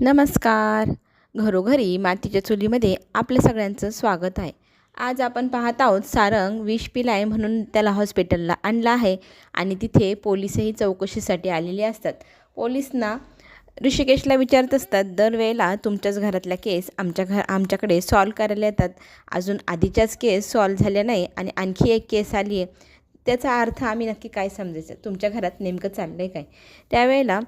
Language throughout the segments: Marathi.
नमस्कार. घरोघरी मातीच्या चुलीमध्ये आपल्या सगळ्यांचं स्वागत आहे. आज आपण पाहत आहोत सारंग विष पिलाय म्हणून त्याला हॉस्पिटलला आणलं आहे आणि तिथे पोलीसही चौकशीसाठी आलेले असतात. पोलिसना ऋषिकेशला विचारत असतात दरवेळेला तुमच्याच घरातल्या केस आमच्या घर आमच्याकडे सॉल्व करायला येतात. अजून आधीच्याच केस सॉल्व झाल्या नाही आणि आणखी एक केस आली आहे त्याचा अर्थ आम्ही नक्की काय समजायचं? तुमच्या घरात नेमकं चाललं आहे काय? त्यावेळेला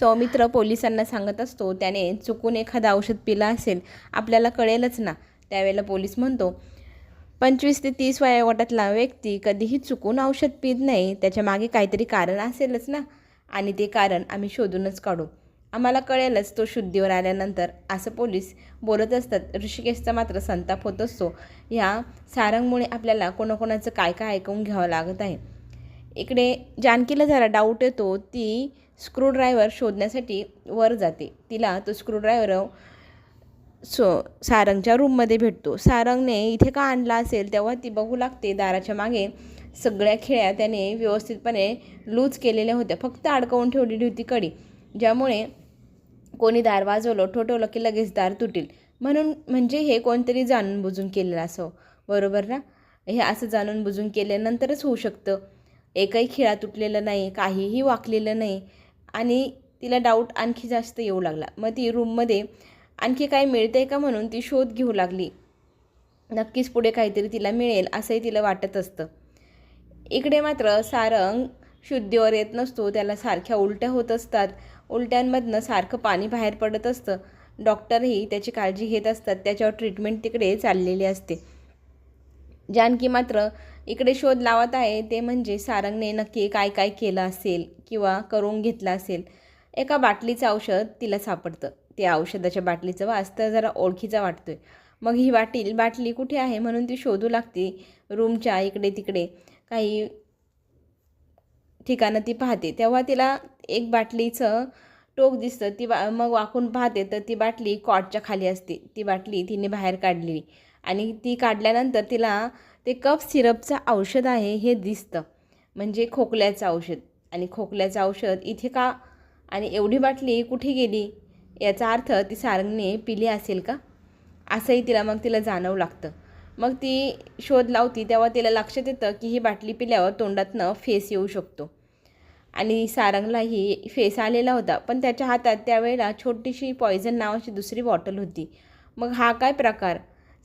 सौमित्र पोलिसांना सांगत असतो त्याने चुकून एखादं औषध पिलं असेल आपल्याला कळेलच ना त्यावेळेला पोलीस म्हणतो. पंचवीस ते तीस वयोगटातला व्यक्ती कधीही चुकून औषध पित नाही त्याच्यामागे काहीतरी कारण असेलच ना. आणि ते कारण आम्ही शोधूनच काढू. आम्हाला कळेलच तो शुद्धीवर आल्यानंतर असं पोलीस बोलत असतात. ऋषिकेशचा मात्र संताप होत असतो. ह्या सारंगमुळे आपल्याला कोणाकोणाचं काय काय ऐकून घ्यावं लागत आहे. इकडे जानकीला जरा डाऊट येतो ती स्क्रूड्रायव्हर शोधण्यासाठी वर जाते. तिला तो स्क्रूड्रायव्हर सो सारंगच्या रूममध्ये भेटतो. सारंगने इथे का आणला असेल तेव्हा ती बघू लागते. दाराच्या मागे सगळ्या खेळ्या त्याने व्यवस्थितपणे लूज केलेल्या होत्या. फक्त अडकवून ठेवलेली होती कडी ज्यामुळे कोणी दार वाजवलं ठोठवलं की लगेच दार तुटेल. म्हणून म्हणजे हे कोणतरी जाणून बुजून केलेलं असं. बरोबर ना? हे असं जाणून बुजून केल्यानंतरच होऊ शकतं. एकही खिळा तुटलेलं नाही काहीही वाकलेलं नाही. आणि तिला डाऊट आणखी जास्त येऊ लागला. मग ती रूममध्ये आणखी काय मिळते का म्हणून ती शोध घेऊ लागली. नक्कीच पुढे काहीतरी तिला मिळेल असंही तिला वाटत असतं. इकडे मात्र सारंग शुद्धीवर येत नसतो. त्याला सारख्या उलट्या होत असतात. उलट्यांमधनं सारखं पाणी बाहेर पडत असतं. डॉक्टरही त्याची काळजी घेत असतात. त्याच्यावर ट्रीटमेंट तिकडे चाललेली असते. जानकी मात्र इकडे शोध लावत आहे ते म्हणजे सारंगने नक्की काय काय केलं असेल किंवा करून घेतलं असेल एका बाटलीचं औषध तिला सापडतं. ते औषधाच्या बाटलीचं वास तर जरा ओळखीचा वाटतोय. मग ही बाटील बाटली कुठे आहे म्हणून ती शोधू लागते. रूमच्या इकडे तिकडे काही ठिकाणं ती पाहते. तेव्हा तिला एक बाटलीचं टोक दिसतं. ती बा मग वाकून पाहते. तर ती बाटली कॉटच्या खाली असते. ती बाटली तिने बाहेर काढलेली. आणि ती काढल्यानंतर तिला ते कफ सिरपचं औषध आहे हे दिसतं. म्हणजे खोकल्याचं औषध. आणि खोकल्याचं औषध इथे का? आणि एवढी बाटली कुठे गेली? याचा अर्थ ती सारंगने पिली असेल का? असंही तिला मग तिला जाणवं लागतं. मग ती शोध लावती तेव्हा तिला लक्षात येतं की ही बाटली पिल्यावर तोंडातनं फेस येऊ शकतो. आणि सारंगलाही फेस आलेला होता पण त्याच्या हातात त्यावेळेला छोटीशी पॉयझन नावाची दुसरी बॉटल होती. मग हा काय प्रकार?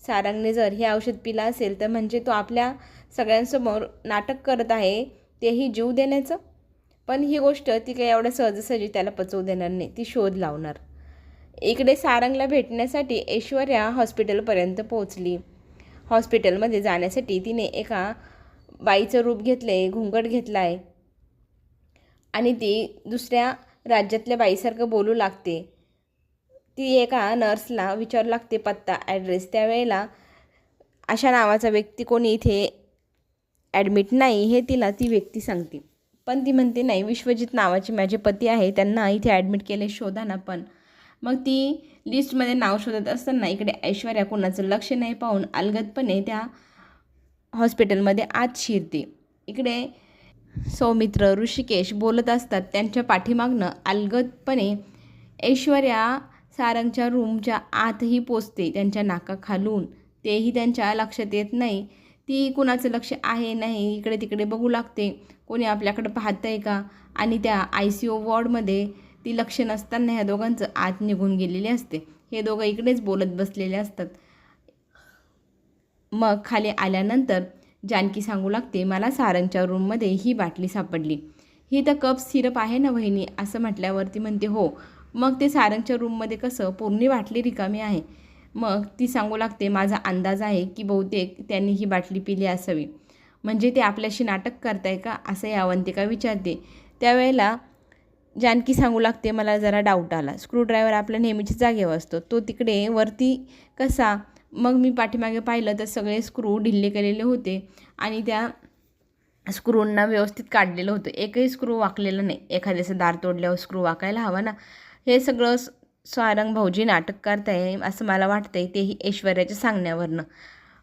सारंगने जर हे औषध पिलं असेल तर म्हणजे तो आपल्या सगळ्यांसमोर नाटक करत आहे तेही जीव देण्याचं? पण ही गोष्ट ती काही एवढ्या सहजासहजी त्याला पचवू देणार नाही ती शोध लावणार. इकडे सारंगला भेटण्यासाठी ऐश्वर्या हॉस्पिटलपर्यंत पोहोचली. हॉस्पिटलमध्ये जाण्यासाठी तिने एका बाईचं रूप घेतलं आहे घुंगट घेतला आहे आणि ती दुसऱ्या राज्यातल्या बाईसारखं बोलू लागते. ती एका नर्सला विचारू लागते पत्ता ॲड्रेस. त्यावेळेला अशा नावाचा व्यक्ती कोणी इथे ॲडमिट नाही हे तिला ती व्यक्ती सांगते. पण ती म्हणते नाही विश्वजित नावाचे माझे पती आहे त्यांना इथे ॲडमिट केले शोधा ना पण. मग ती लिस्टमध्ये नाव शोधत असताना इकडे ऐश्वर्या कोणाचं लक्ष नाही पाहून अलगदपणे त्या हॉस्पिटलमध्ये आत शिरते. इकडे सौमित्र ऋषिकेश बोलत असतात त्यांच्या पाठीमागनं अलगदपणे ऐश्वर्या सारंगच्या रूमच्या आतही पोचते त्यांच्या नाकाखालून. तेही त्यांच्या लक्षात येत नाही. ती कुणाचं लक्ष आहे नाही इकडे तिकडे बघू लागते. कोणी आपल्याकडं पाहतं आहे का? आणि त्या आय सी ओ वॉर्डमध्ये ती लक्ष नसताना ह्या दोघांचं आत निघून गेलेले असते. हे दोघं इकडेच बोलत बसलेले असतात. मग खाली आल्यानंतर जानकी सांगू लागते मला सारंगच्या रूममध्ये ही बाटली सापडली. ही तर कप सिरप आहे ना वहिनी? असं म्हटल्यावरती म्हणते हो मग ते सारंगच्या रूममध्ये कसं पूर्ण बाटली रिकामी आहे. मग ती सांगू लागते माझा अंदाज आहे की बहुतेक त्यांनी ही बाटली पिली असावी. म्हणजे ते आपल्याशी नाटक करताय का? असं या अवंतिका विचारते. त्यावेळेला जानकी सांगू लागते मला जरा डाऊट आला. स्क्रूड्रायव्हर आपल्या नेहमीच्या जागेवर असतो. तो तिकडे वरती कसा? मग मी पाठीमागे पाहिलं तर सगळे स्क्रू ढिल्ले केलेले होते आणि त्या स्क्रूंना व्यवस्थित काढलेलं होतं. एकही स्क्रू वाकलेलं नाही. एखाद्याचं दार तोडल्यावर स्क्रू वाकायला हवा ना? हे सगळं स्वारंग भाऊजी नाटक करताय असं मला वाटतं आहे तेही ऐश्वर्याच्या सांगण्यावरनं.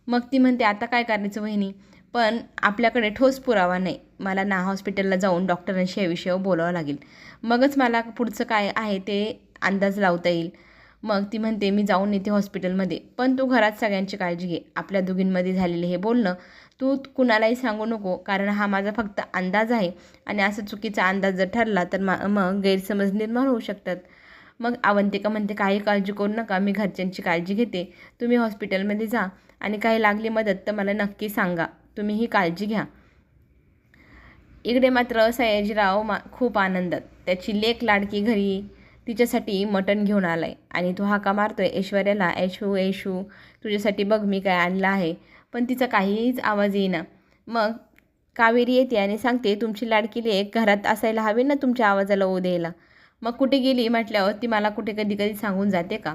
मग ती म्हणते आता काय करायचं वहिनी? पण आपल्याकडे ठोस पुरावा नाही. मला ना हॉस्पिटलला जाऊन डॉक्टरांशी या विषयावर बोलावं लागेल. मगच मला पुढचं काय आहे ते अंदाज लावता येईल. मग ती म्हणते मी जाऊन येते हॉस्पिटलमध्ये. पण तू घरात सगळ्यांची काळजी घे. आपल्या दोघींमध्ये झालेले हे बोलणं तू कुणालाही सांगू नको कारण हा माझा फक्त अंदाज आहे. आणि असं चुकीचा अंदाज जर ठरला तर मा मग गैरसमज निर्माण होऊ शकतात. मग अवंतिका म्हणते काही काळजी करू नका. मी घरच्यांची काळजी घेते. तुम्ही हॉस्पिटलमध्ये जा. आणि काही लागली मदत तर मला नक्की सांगा. तुम्ही ही काळजी घ्या. इकडे मात्र सयाजीराव मा खूप आनंदात. त्याची लेक लाडकी घरी तिच्यासाठी मटण घेऊन आला आहे आणि तो हाका मारतो आहे ऐश्वर्याला ऐशू ऐशू तुझ्यासाठी बघ मी काय आणलं आहे. पण तिचा काहीच आवाज येईना. मग कावेरी येते आणि सांगते तुमची लाडकी लेक घरात असायला हवी ना तुमच्या आवाजाला ओ द्यायला. मग कुठे गेली म्हटल्यावर ती मला कुठे कधी कधी सांगून जाते का?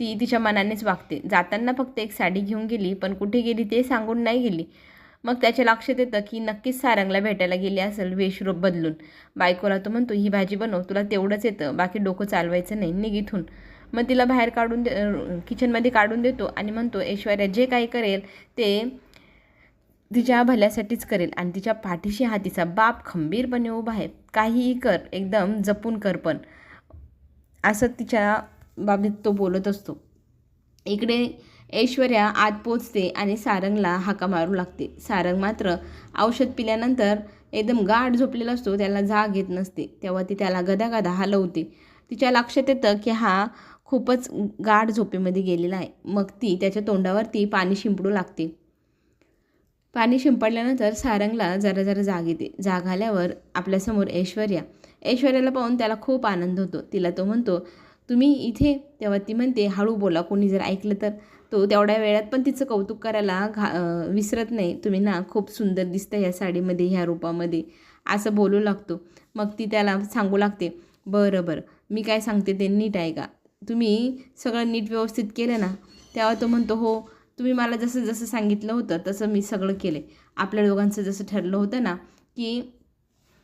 ती तिच्या मनानेच वागते. जाताना फक्त एक साडी घेऊन गेली पण कुठे गेली ते सांगून नाही गेली. मग त्याच्या लक्षात येतं की नक्कीच सारंगला भेटायला गेली असेल वेशरूप बदलून. बायकोला तो म्हणतो ही भाजी बनव तुला तेवढंच येतं बाकी डोकं चालवायचं नाही निघ इथून. मग तिला बाहेर काढून दे किचनमध्ये काढून देतो आणि म्हणतो ऐश्वर्या जे काही करेल ते तिच्या भल्यासाठीच करेल आणि तिच्या पाठीशी हा तिचा बाप खंबीरपणे उभा आहे. काहीही कर एकदम जपून कर पण. असं तिच्या बाबतीत तो बोलत असतो. इकडे ऐश्वर्या आत पोचते आणि सारंगला हाका मारू लागते. सारंग मात्र औषध पिल्यानंतर एकदम गाढ झोपलेला असतो त्याला जाग येत नसते. तेव्हा ती त्याला गदागदा हलवते. तिच्या लक्षात येतं की हा खूपच गाढ झोपेमध्ये गेलेला आहे. मग ती त्याच्या तोंडावरती पाणी शिंपडू लागते. पाणी शिंपडल्यानंतर सारंगला जरा जरा जाग येते. जाग आल्यावर आपल्यासमोर ऐश्वर्या. ऐश्वर्याला पाहून त्याला खूप आनंद होतो. तिला तो म्हणतो तुम्ही इथे तेव्हा ती म्हणते हळू बोला कोणी जर ऐकलं तर. तो तेवढ्या वेळात पण तिचं कौतुक करायला घा विसरत नाही. तुम्ही ना खूप सुंदर दिसतं ह्या साडीमध्ये ह्या रूपामध्ये. असं बोलू लागतो. मग ती त्याला सांगू लागते बरं बरं मी काय सांगते ते नीट आहे का तुम्ही सगळं नीट व्यवस्थित केलं ना तेव्हा तो म्हणतो हो तुम्ही मला जसं जसं सांगितलं होतं तसं मी सगळं केलं आपल्या दोघांचं जसं ठरलं होतं ना की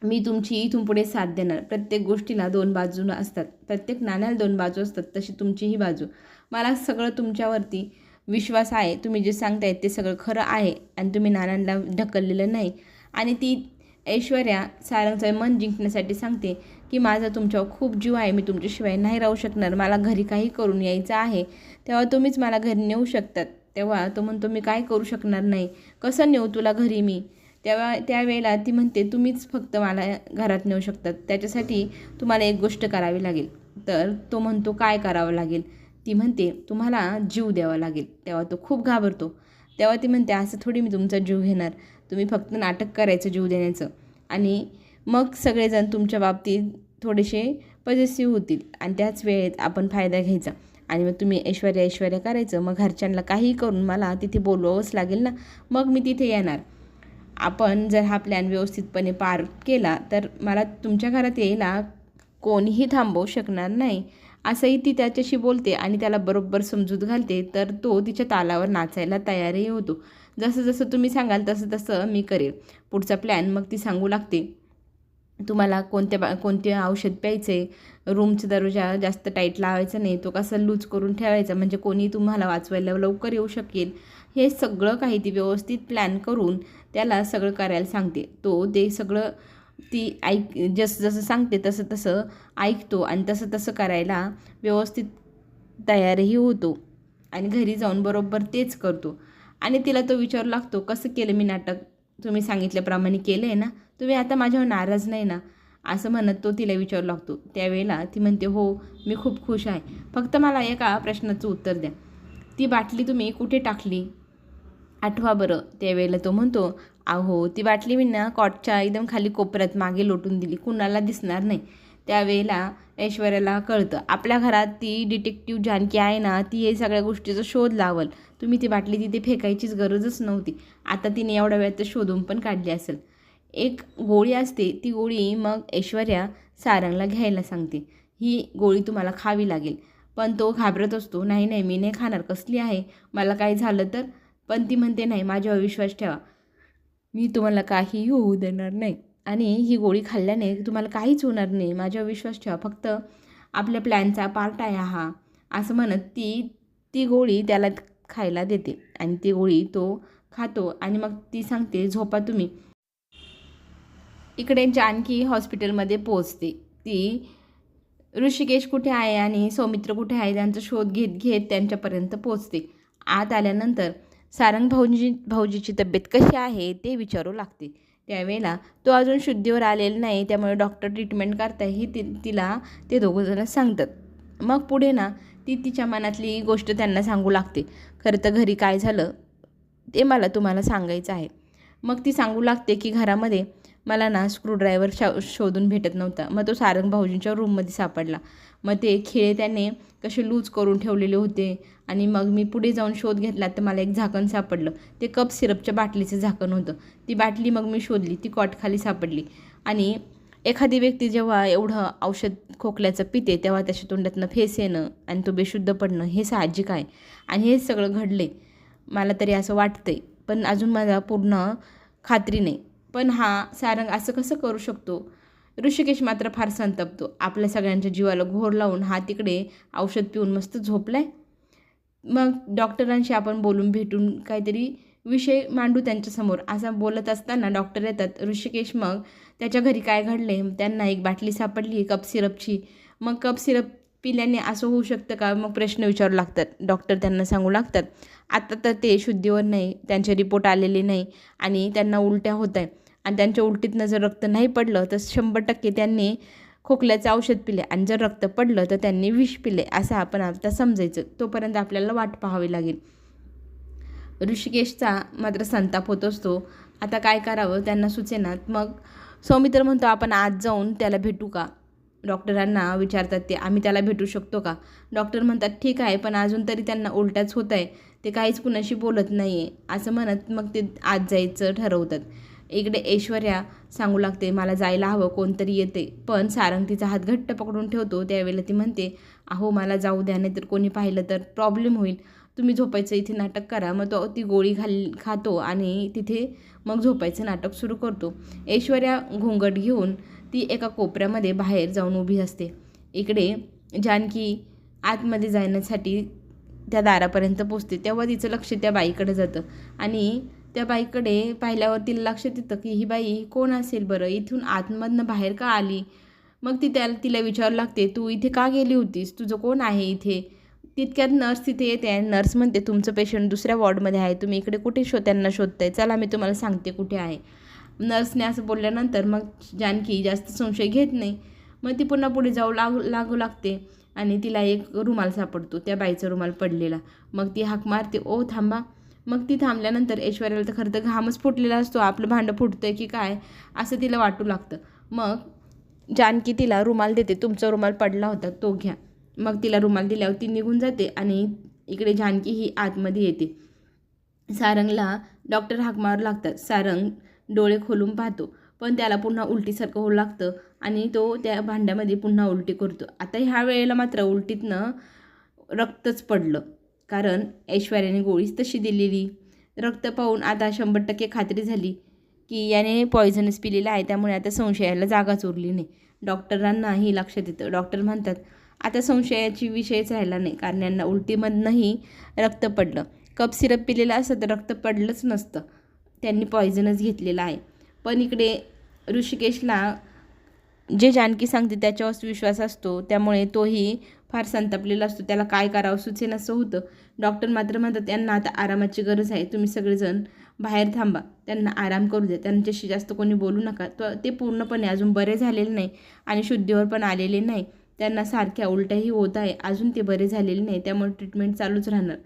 मी तुमची इथून पुढे साथ देणार. प्रत्येक गोष्टीला दोन बाजू असतात. प्रत्येक नाण्याला दोन बाजू असतात. तशी तुमचीही बाजू. मला सगळं तुमच्यावरती विश्वास आहे. तुम्ही जे सांगताय ते सगळं खरं आहे आणि तुम्ही नाण्यांना ढकललेलं नाही. आणि ती ऐश्वर्या सारंगचं मन जिंकण्यासाठी सांगते की माझा तुमच्यावर खूप जीव आहे. मी तुमच्याशिवाय नाही राहू शकणार. मला घरी काही करून यायचं आहे. तेव्हा तुम्हीच मला घरी नेऊ शकतात. तेव्हा तो म्हणतो मी काय करू शकणार नाही. कसं नेऊ तुला घरी मी? तेव्हा त्यावेळेला ती म्हणते तुम्हीच फक्त मला घरात नेऊ शकतात. त्याच्यासाठी तुम्हाला एक गोष्ट करावी लागेल. तर तो म्हणतो काय करावं लागेल? ती म्हणते तुम्हाला जीव द्यावा लागेल. तेव्हा तो खूप घाबरतो. तेव्हा ती म्हणते असं थोडी मी तुमचा जीव घेणार. तुम्ही फक्त नाटक करायचं जीव देण्याचं. आणि मग सगळेजण तुमच्या बाबतीत थोडेसे पॉझिटिव्ह होतील. आणि त्याच वेळेत आपण फायदा घ्यायचा. आणि मग तुम्ही ऐश्वर्या ऐश्वर्या करायचं. मग घरच्यांना काहीही करून मला तिथे बोलवावंच लागेल ना. मग मी तिथे येणार. आपण जर हा प्लॅन व्यवस्थितपणे पार केला तर मला तुमच्या घरात यायला कोणीही थांबवू शकणार नाही. असंही ती त्याच्याशी बोलते आणि त्याला बरोबर समजूत घालते तर तो तिच्या तालावर नाचायला तयारही होतो. जसं जसं तुम्ही सांगाल तसं तसं मी करेल. पुढचा प्लॅन मग ती सांगू लागते. तुम्हाला कोणत्या बा कोणते औषध प्यायचे? रूमचा दरवाजा जास्त टाईट लावायचा नाही तो कसा लूज करून ठेवायचा? म्हणजे कोणी तुम्हाला वाचवायला लवकर येऊ शकेल. हे सगळं काही ती व्यवस्थित प्लॅन करून त्याला सगळं करायला सांगते. तो ते सगळं ती ऐक जसं जसं सांगते तसं तसं ऐकतो आणि तसं तसं करायला व्यवस्थित तयारही होतो आणि घरी जाऊन बरोबर तेच करतो. आणि तिला तो विचारू लागतो कसं केलं मी नाटक? तुम्ही सांगितल्याप्रमाणे केलं आहे ना? तुम्ही आता माझ्यावर नाराज नाही ना? असं म्हणत तो तिला विचारू लागतो. त्यावेळेला ती म्हणते हो मी खूप खुश आहे. फक्त मला एका प्रश्नाचं उत्तर द्या. ती बाटली तुम्ही कुठे टाकली? आठवा बरं. त्यावेळेला तो म्हणतो अहो ती बाटली मी ना कॉटच्या एकदम खाली कोपऱ्यात मागे लोटून दिली. कुणाला दिसणार नाही. त्यावेळेला ऐश्वर्याला कळतं आपल्या घरात ती डिटेक्टिव्ह जानकी आहे ना ती हे सगळ्या गोष्टीचा शोध लावल. तुम्ही ती बाटली तिथे फेकायचीच गरजच नव्हती. आता तिने एवढ्या वेळात शोधून पण काढली असेल. एक गोळी असते ती गोळी मग ऐश्वर्या सारंगला घ्यायला सांगते. ही गोळी तुम्हाला खावी लागेल. पण तो घाबरत असतो नाही नाही मी नाही खाणार कसली आहे? मला काय झालं तर? पण ती म्हणते नाही माझ्यावर विश्वास ठेवा. मी तुम्हाला काहीही होऊ देणार नाही. आणि ही गोळी खाल्ल्याने तुम्हाला काहीच होणार नाही. माझ्यावर विश्वास ठेवा. फक्त आपल्या प्लॅनचा पार्ट आहे हा. असं म्हणत ती ती गोळी त्याला खायला देते. आणि ती गोळी तो खातो. आणि मग ती सांगते झोपा तुम्ही. इकडे जानकी हॉस्पिटलमध्ये पोचते ती ऋषिकेश कुठे आहे आणि सौमित्र कुठे आहे? त्यांचा शोध घेत घेत त्यांच्यापर्यंत पोचते आत आल्यानंतर सारंग भाऊजी भाऊजीची तब्येत कशी आहे ते विचारू लागते. त्यावेळेला तो अजून शुद्धीवर आलेला नाही त्यामुळे डॉक्टर ट्रीटमेंट करताय ही ति तिला ते दोघंजणं सांगतात. मग पुढे ना ती तिच्या मनातली गोष्ट त्यांना सांगू लागते. खरं तर घरी काय झालं ते मला तुम्हाला सांगायचं आहे. मग ती सांगू लागते की घरामध्ये मला ना स्क्रूड्रायव्हर शा शोधून भेटत नव्हता. मग तो सारंग भाऊजींच्या रूममध्ये सापडला. मग ते खिळे त्याने कसे लूज करून ठेवलेले होते. आणि मग मी पुढे जाऊन शोध घेतला तर मला एक झाकण सापडलं. ते कप सिरपच्या बाटलीचं झाकण होतं. ती बाटली मग मी शोधली. ती कॉटखाली सापडली. आणि एखादी व्यक्ती जेव्हा एवढं औषध खोकल्याचं पिते तेव्हा त्याच्या तोंडातनं फेस येणं आणि तो बेशुद्ध पडणं हे साहजिक आहे. आणि हे सगळं घडले. मला तरी असं वाटतंय. पण अजून मला पूर्ण खात्री नाही. पण हा सारंग असं कसं करू शकतो? ऋषिकेश मात्र फार संतपतो. आपल्या सगळ्यांच्या जीवाला घोर लावून हा तिकडे औषध पिऊन मस्त झोपलाय. मग डॉक्टरांशी आपण बोलून भेटून काहीतरी विषय मांडू त्यांच्यासमोर. असं बोलत असताना डॉक्टर येतात. ऋषिकेश मग त्याच्या घरी काय घडले त्यांना एक बाटली सापडली कप सिरपची. मग कप सिरप पिल्याने असं होऊ शकतं का? मग प्रश्न विचारू लागतात. डॉक्टर त्यांना सांगू लागतात. आता तर ते शुद्धीवर नाही. त्यांचे रिपोर्ट आलेले नाही आणि त्यांना उलट्या होत आहे आणि त्यांच्या उलटीतनं जर रक्त नाही पडलं तर शंभर टक्के त्यांनी खोकल्याचं औषध पिले. आणि जर रक्त पडलं तर त्यांनी विष पिले असं आपण आता समजायचं. तोपर्यंत आपल्याला वाट पाहावी लागेल. ऋषिकेशचा मात्र संताप होत असतो. आता काय करावं? त्यांना सुचेनात मग सौमित्र म्हणतो आपण आज जाऊन त्याला भेटू का? डॉक्टरांना विचारतात ते आम्ही त्याला भेटू शकतो का? डॉक्टर म्हणतात ठीक आहे पण अजून तरी त्यांना उलट्याच होत आहे ते काहीच कुणाशी बोलत नाही आहे असं म्हणत मग ते आज जायचं ठरवतात. इकडे ऐश्वर्या सांगू लागते मला जायला हवं कोणतरी येते. पण सारंग तिचा हात घट्ट पकडून ठेवतो. त्यावेळेला ती म्हणते अहो मला जाऊ द्या नाही तर कोणी पाहिलं तर प्रॉब्लेम होईल. तुम्ही झोपायचं इथे नाटक करा. मग तो ती गोळी घाल खातो आणि तिथे मग झोपायचं नाटक सुरू करतो. ऐश्वर्या घोंगट घेऊन ती एका कोपऱ्यामध्ये बाहेर जाऊन उभी असते. इकडे जानकी आतमध्ये जाण्यासाठी त्या दारापर्यंत पोचते. तेव्हा तिचं लक्ष त्या बाईकडे जातं आणि त्या बाईकडे पाहिल्यावर तिला लक्षात येतं की ही बाई कोण असेल बरं? इथून आतमधनं बाहेर का आली? मग ती त्याला तिला विचारू लागते तू इथे का गेली होतीस? तुझं कोण आहे इथे? तितक्यात नर्स तिथे येते आणि नर्स म्हणते तुमचं पेशंट दुसऱ्या वॉर्डमध्ये आहे. तुम्ही इकडे कुठे शो त्यांना शोधताय? चला मी तुम्हाला सांगते कुठे आहे. नर्सने असं बोलल्यानंतर मग जानकी जास्त संशय घेत नाही. मग ती पुन्हा पुढे जाऊ लागू लागू लागते आणि तिला एक रुमाल सापडतो त्या बाईचा रुमाल पडलेला. मग ती हाक मारते ओ थांबा. मग ती थांबल्यानंतर ऐश्वर्याला तर खरं तर घामच फुटलेला असतो आपलं भांडं फुटतंय की काय असं तिला वाटू लागतं. मग जानकी तिला रुमाल देते तुमचा रुमाल पडला होता तो घ्या. मग तिला रुमाल दिल्यावर ती निघून जाते आणि इकडे जानकी ही आतमध्ये येते. सारंगला डॉक्टर हाक मारू लागतात. सारंग डोळे खोलून पाहतो पण त्याला पुन्हा उलटीसारखं होऊ लागतं आणि तो त्या भांड्यामध्ये पुन्हा उलटी करतो. आता ह्या वेळेला मात्र उलटीतनं रक्तच पडलं. कारण ऐश्वर्याने गोळीच तशी दिलेली. रक्त पाहून आता शंभर टक्के खात्री झाली की याने पॉयझनच पिलेलं आहे त्यामुळे आता संशयाला जागाच उरली नाही. डॉक्टरांनाही लक्षात येतं. डॉक्टर म्हणतात आता संशयाची विषयच राहिला नाही कारण यांना उलटीमधनंही रक्त पडलं. कप सिरप पिलेलं असतं तर रक्त पडलंच नसतं. त्यांनी पॉयझनच घेतलेलं आहे. पण इकडे ऋषिकेशला जे जानकी सांगते त्याच्यावर विश्वास असतो. त्यामुळे तोही फार संतापलेला असतो. त्याला काय करावं? सुचेन असं होतं. डॉक्टर मात्र म्हणतात त्यांना आता आरामाची गरज आहे. तुम्ही सगळेजण बाहेर थांबा. त्यांना आराम करू द्या. त्यांच्याशी जास्त कोणी बोलू नका. तर ते पूर्णपणे अजून बरे झालेले नाही आणि शुद्धीवर पण आलेले नाही. त्यांना सारख्या उलट्याही होत आहे. अजून ते बरे झालेले नाही. त्यामुळे ट्रीटमेंट चालूच राहणार.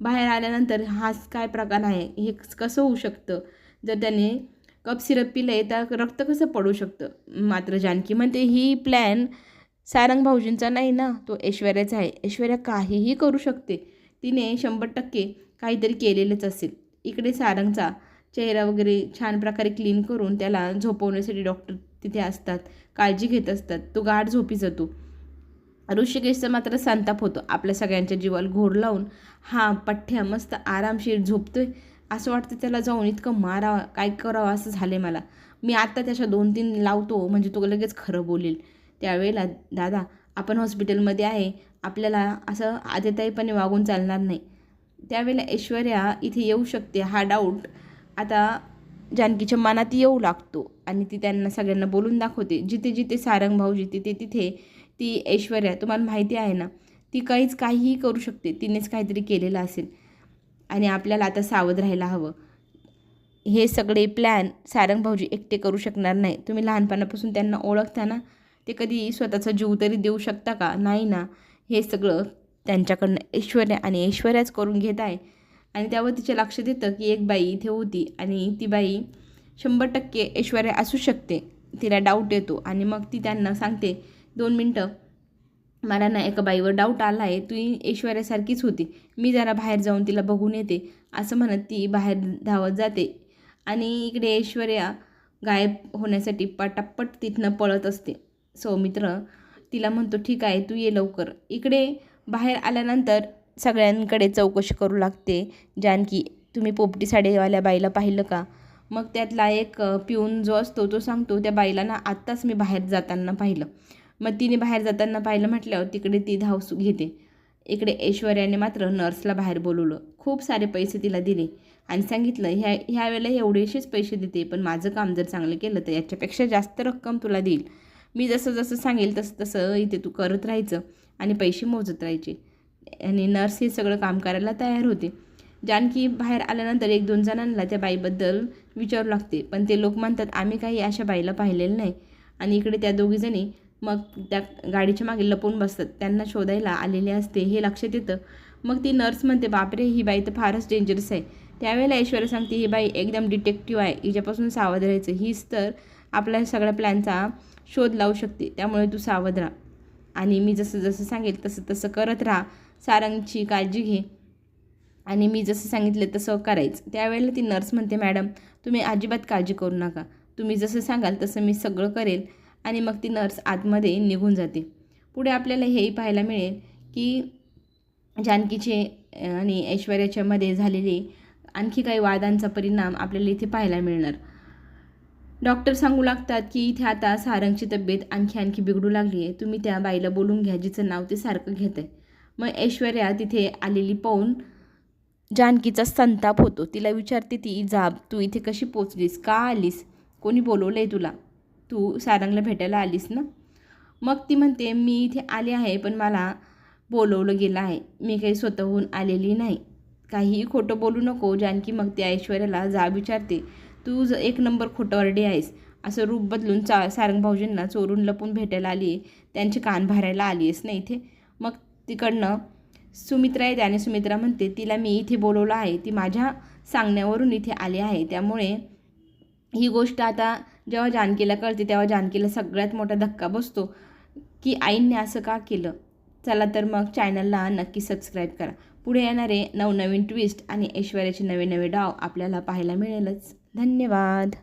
बाहेर आल्यानंतर हाच काय प्रकार आहे? हे कसं होऊ शकतं? जर त्याने कप सिरप पिलं तर रक्त कसं पडू शकतं? मात्र जानकी म्हणते ही प्लॅन सारंग भाऊजींचा नाही ना तो ऐश्वर्याचा आहे. ऐश्वर्या काहीही करू शकते. तिने शंभर टक्के काहीतरी केलेलंच असेल. इकडे सारंगचा चेहरा वगैरे छान प्रकारे क्लीन करून त्याला झोपवण्यासाठी डॉक्टर तिथे असतात. काळजी घेत असतात. तो गाढ झोपी जातो. ऋषिकेशचा मात्र संताप होतो. आपल्या सगळ्यांच्या जीवाला घोर लावून हा पठ्ठ्या मस्त आरामशीर झोपतोय. असं वाटतं त्याला जाऊन इतकं मारावं काय करावं असं झाले मला. मी आत्ता त्याच्या दोन तीन लावतो म्हणजे तो लगेच खरं बोलेल. त्यावेळेला दादा आपण हॉस्पिटलमध्ये आहे आपल्याला असं आदताईपणे वागून चालणार नाही. त्यावेळेला ऐश्वर्या इथे येऊ शकते हा डाऊट आता जानकीच्या मनात येऊ लागतो आणि ती त्यांना सगळ्यांना बोलून दाखवते. जिथे जिथे सारंग भाऊजी तिथे तिथे ती ऐश्वर्या तुम्हाला माहिती आहे ना ती काहीच काहीही करू शकते. तिनेच काहीतरी केलेलं असेल. आणि आपल्याला आता सावध राहायला हवं. हे सगळे प्लॅन सारंग भाऊजी एकटे करू शकणार नाही. तुम्ही लहानपणापासून त्यांना ओळखता ना ते कधी स्वतःचा जीव तरी देऊ शकता का? नाही ना. हे सगळं त्यांच्याकडनं ऐश्वर्या आणि ऐश्वर्याच करून घेत आहे. आणि त्यावर तिचे लक्ष देतं की एक बाई इथे होती आणि ती बाई शंभर टक्के ऐश्वर्या असू शकते. तिला डाऊट येतो आणि मग ती त्यांना सांगते दोन मिनटं. मला ना एका बाईवर डाऊट आला आहे. तू ऐश्वर्यासारखीच होती. मी जरा बाहेर जाऊन तिला बघून येते. असं म्हणत ती बाहेर धावत जाते. आणि इकडे ऐश्वर्या गायब होण्यासाठी पटापट तिथनं पळत असते. सौमित्र तिला म्हणतो ठीक आहे तू ये लवकर. इकडे बाहेर आल्यानंतर सगळ्यांकडे चौकशी करू लागते. जानकी तुम्ही पोपटी साडीवाल्या बाईला पाहिलं का? मग त्यातला एक पिऊन जो असतो तो सांगतो त्या बाईला ना आत्ताच मी बाहेर जाताना पाहिलं. मग तिने बाहेर जाताना पाहिलं म्हटल्यावर तिकडे ती धाव घेते. इकडे ऐश्वर्याने मात्र नर्सला बाहेर बोलवलं. खूप सारे पैसे तिला दिले आणि सांगितलं ह्या ह्या वेळेला एवढेसेच पैसे देते पण माझं काम जर चांगलं केलं तर याच्यापेक्षा जास्त रक्कम तुला देईल. मी जसं जसं सांगेल तसं तसं इथे तू करत राहायचं आणि पैसे मोजत राहायचे. आणि नर्स हे सगळं काम करायला तयार होते. जानकी बाहेर आल्यानंतर एक दोन जणांना त्या बाईबद्दल विचारू लागते. पण ते लोक म्हणतात आम्ही काही अशा बाईला पाहिलेलं नाही. आणि इकडे त्या दोघीजणी मग त्या गाडीच्या मागे लपून बसतात. त्यांना शोधायला आलेले असते हे लक्षात येतं. मग ती नर्स म्हणते बापरे ही बाई तर फारच डेंजरस आहे. त्यावेळेला ऐश्वर्या सांगते ही बाई एकदम डिटेक्टिव्ह आहे. हिच्यापासून सावध राहायचं. हीच तर आपल्या सगळ्या प्लॅनचा शोध लावू शकते. त्यामुळे तू सावध राहा. आणि मी जसं जसं सांगेल तसं तसं करत राहा. सारंगची काळजी घे. आणि मी जसं सांगितलं तसं करायचं. त्यावेळेला ती नर्स म्हणते मॅडम तुम्ही अजिबात काळजी करू नका. तुम्ही जसं सांगाल तसं मी सगळं करेल. आणि मग ती नर्स आतमध्ये निघून जाते. पुढे आपल्याला हेही पाहायला मिळेल की जानकीचे आणि ऐश्वर्याच्यामध्ये झालेले आणखी काही वादांचा परिणाम आपल्याला इथे पाहायला मिळणार. डॉक्टर सांगू लागतात की इथे आता सारंगची तब्येत आणखी आणखी बिघडू लागली आहे. तुम्ही त्या बाईला बोलून घ्या जिचं नाव ते सारखं घेत आहे मग ऐश्वर्या तिथे आलेली पाहून जानकीचा संताप होतो. तिला विचारते ती जाब तू इथे कशी पोचलीस? का आलीस? कोणी बोलवलं आहे तुला? तू सारंगला भेटायला आलीस ना? मग ती म्हणते मी इथे आले आहे पण मला बोलवलं गेलं आहे. मी काही स्वतःहून आलेली नाही. काहीही खोटं बोलू नको. जानकी मग त्या ऐश्वर्याला जाब विचारते तू ज एक नंबर खोटवरडी आहेस. असं रूप बदलून चा सारंग भाऊजींना चोरून लपून भेटायला आली आहे त्यांचे कान भरायला आली आहेस ना इथे? मग तिकडनं सुमित्रा येते आणि सुमित्रा म्हणते तिला मी इथे बोलवलं आहे. ती माझ्या सांगण्यावरून इथे आली आहे. त्यामुळे ही गोष्ट आता जेव्हा जानकीला कळते तेव्हा जानकीला सगळ्यात मोठा धक्का बसतो की आईंनी असं का केलं? चला तर मग चॅनलला नक्की सबस्क्राईब करा. पुढे येणारे नवनवीन ट्विस्ट आणि ऐश्वर्याचे नवे नवे डाव आपल्याला पाहायला मिळेलच. धन्यवाद.